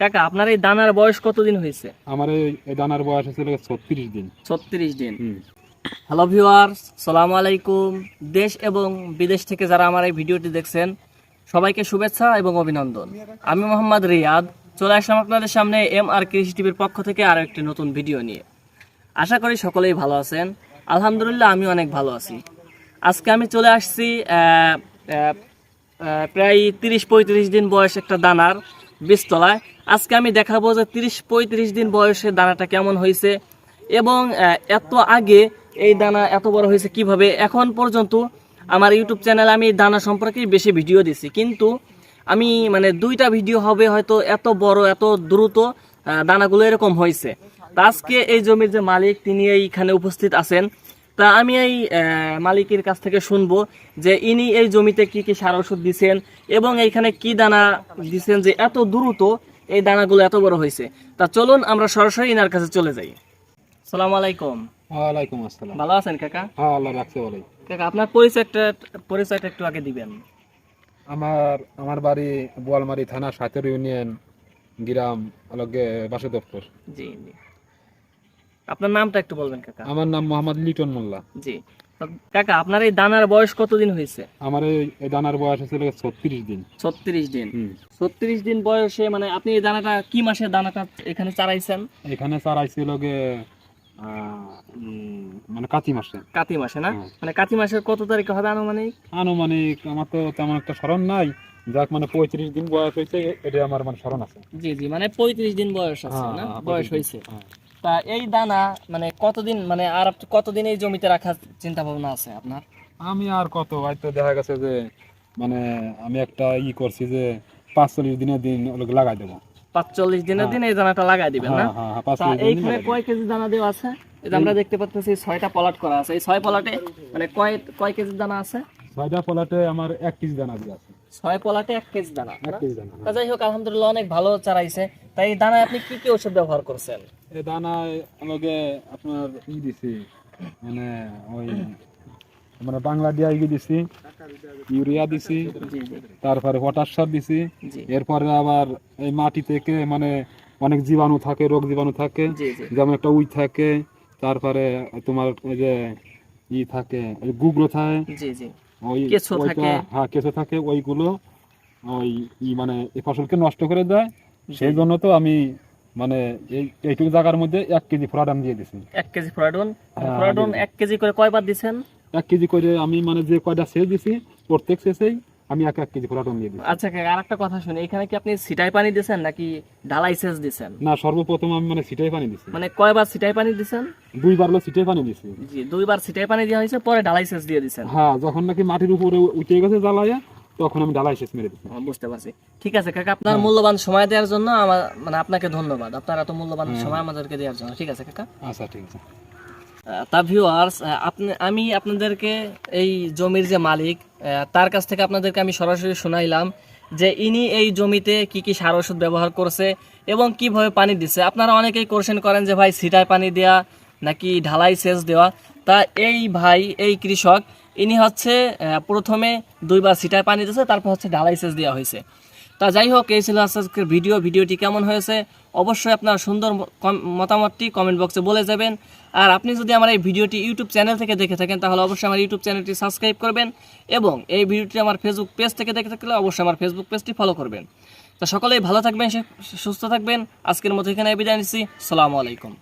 কাকা আপনার এই দানার বয়স কতদিন হয়েছে? আমার এই দানার বয়স ছিল ছত্রিশ দিন। ছত্রিশ দিন। হ্যালো ভিউয়ার্স সালাম আলাইকুম। দেশ এবং বিদেশ থেকে যারা আমার এই ভিডিওটি দেখছেন সবাইকে শুভেচ্ছা এবং অভিনন্দন। আমি মোহাম্মদ রিয়াদ। চলে আসলাম আপনাদের সামনে এম আর কৃষি টিভির পক্ষ থেকে আরও একটি নতুন ভিডিও নিয়ে। আশা করি সকলেই ভালো আছেন। আলহামদুলিল্লাহ আমি অনেক ভালো আছি। আজকে আমি চলে আসছি প্রায় তিরিশ পঁয়ত্রিশ দিন বয়স একটা দানার। বীজতলায় আজকে আমি দেখাবো যে তিরিশ পঁয়ত্রিশ দিন বয়সে দানাটা কেমন হয়েছে এবং এত আগে এই দানা এত বড় হয়েছে কীভাবে? এখন পর্যন্ত আমার ইউটিউব চ্যানেলে আমি দানা সম্পর্কে বেশি ভিডিও দিছি। কিন্তু আমি মানে দুইটা ভিডিও হবে হয়তো এত বড়, এত দ্রুত দানাগুলো এরকম হয়েছে। আজকে এই জমির যে মালিক, তিনি এইখানে উপস্থিত আছেন। তা আমি এই মালিকের কাছ থেকে শুনব যে ইনি এই জমিতে কি কি সার ওষুধ দিচ্ছেন এবং এইখানে কি দানা দিছেন যে এত দ্রুত এই দানাগুলো এত বড় হয়েছে। তা চলুন আমরা সরাসরি ইনার কাছে চলে যাই। সালাম আলাইকুম। ওয়ালাইকুম আসসালাম। ভালো আছেন কাকা? হ্যাঁ আল্লাহ রাখছে বলে কাকা আপনার পরিচয়টা পরিচয়টা একটু আগে দিবেন। আমার আমার বাড়ি বোয়ালমারি থানা সাতের ইউনিয়ন গ্রাম অলগে বাসে দপ্তর জি জি। আপনার নামটা একটু বলবেন কাকা। আমার নাম মোহাম্মদ লিটন মোল্লা। জি। কাকা আপনার এই দানার বয়স কতদিন হয়েছে? আমার এই দানার বয়স ছিল ছত্রিশ দিন। ছত্রিশ দিন। ছত্রিশ দিন বয়সে মানে আপনি এই দানাটা কি মাসে দানাটা এখানে চারাইছেন? এখানে চারাই ছিল গে মানে কাতি মাসে। কাতি মাসে না? মানে কাতি মাসের কত তারিখে হবে আনুমানিক? আনুমানিক আমার তো তেমন একটা স্মরণ নাই। যাক মানে পঁয়ত্রিশ দিন বয়স হয়েছে এটা আমার মানে স্মরণ আছে। জি জি মানে পঁয়ত্রিশ দিন বয়স আছে হ্যাঁ, না? হ্যাঁ, বয়স 35 হয়েছে। হ্যাঁ। তা এই দানা মানে কতদিন মানে আর কতদিন এই জমিতে রাখার চিন্তা ভাবনা আছে আপনার? আমি আর কত হয়তো দেখা গেছে যে মানে আমি একটা ই করছি যে পাঁচচল্লিশ দিনের দিন ওগুলো লাগাই দেবো। পাঁচচল্লিশ দিনের দিন এই দানাটা লাগাই দিবেন না? হ্যাঁ হ্যাঁ হ্যাঁ এইখানে কয় কেজি দানা দেওয়া আছে? এটা আমরা দেখতে পাচ্ছি ছয়টা পলাট করা আছে। এই ছয় পলাটে মানে কয় কয় কেজি দানা আছে? ছয়টা পলাটে আমার এক কেজি দানা দিয়ে আছে। ছয় পলাটে এক কেজি দানা দানা তা যাই হোক আলহামদুলিল্লাহ অনেক ভালো চারাইছে। তাই দানায় আপনি কি কি ওষুধ ব্যবহার করছেন? এই দানায় আমাকে আপনার ই দিছি মানে ওই বাংলা ডিআইবি দিছি ইউরিয়া দিছি তারপরে পটাশ সার দিছি এরপরে আবার এই মাটি থেকে মানে অনেক জীবাণু থাকে রোগ জীবাণু থাকে যেমন একটা উই থাকে তারপরে তোমার ওই যে ই থাকে গুগলো থাকে ওই কেঁচো থাকে। হ্যাঁ কেঁচো থাকে ওইগুলো ওই মানে এই ফসলকে নষ্ট করে দেয়। সেই জন্য তো আমি মানে এই এইটুকু জায়গার মধ্যে এক কেজি ফোরাডন দিয়ে দিছি। এক কেজি ফোরাডন ফোরাডন এক কেজি করে কয়বার দিছেন? এক কেজি করে আমি মানে যে কয়টা সেচ দিছি প্রত্যেক শেষেই আমি এক এক কেজি ফ্রাডাম দিয়ে দিছি আচ্ছা কাকা আর একটা কথা শুনি। এখানে কি আপনি সিটাই পানি দিছেন নাকি ঢালাই সেচ দিছেন? না সর্বপ্রথম আমি মানে সিটাই পানি দিছি। মানে কয়বার সিটাই পানি দিছেন? দুইবার হলো সিটাই পানি দিছি। জি দুইবার সিটাই পানি দেওয়া হয়েছে পরে ঢালাই সেচ দিয়ে দিছেন। হ্যাঁ যখন নাকি মাটির উপরে উঠে গেছে জ্বালাইয়া তখন আমি ডালাই শেষ মেরে ও, বুঝতে পারছি। ঠিক আছে কাকা আপনার মূল্যবান সময় দেওয়ার জন্য আমার মানে আপনাকে ধন্যবাদ। আপনার এত মূল্যবান সময় আমাদেরকে দেওয়ার জন্য। ঠিক আছে কাকা? আচ্ছা ঠিক আছে। তা ভিউয়ার্স আপনি, আমি আপনাদেরকে এই জমির যে মালিক তার কাছ থেকে আপনাদেরকে আমি সরাসরি শোনাইলাম যে ইনি এই জমিতে কি কি সার ওষুধ ব্যবহার করছে এবং কীভাবে পানি দিচ্ছে আপনারা অনেকেই কোশ্চেন করেন যে, ভাই সিটায় পানি দেওয়া নাকি ঢালাই সেচ দেওয়া? তা এই ভাই, এই কৃষক, ইনি হচ্ছে প্রথমে দুইবার সিটায় পানি দিয়েছে তারপর হচ্ছে ঢালাই সেচ দেওয়া হয়েছে। তা যাই হোক, এই ছিল আজকের ভিডিও। ভিডিওটি কেমন হয়েছে? অবশ্যই আপনার সুন্দর মতামতটি কমেন্ট বক্সে বলে যাবেন। আর আপনি যদি আমার এই ভিডিওটি ইউটিউব চ্যানেল থেকে দেখে থাকেন, তাহলে অবশ্যই আমার ইউটিউব চ্যানেলটি সাবস্ক্রাইব করবেন এবং এই ভিডিওটি আমার ফেসবুক পেজ থেকে দেখে থাকলে অবশ্যই আমার ফেসবুক পেজটি ফলো করবেন। তা সকলেই ভালো থাকবেন সুস্থ থাকবেন। আজকের মতো এখানে বিদায় নিচ্ছি। সালামু আলাইকুম।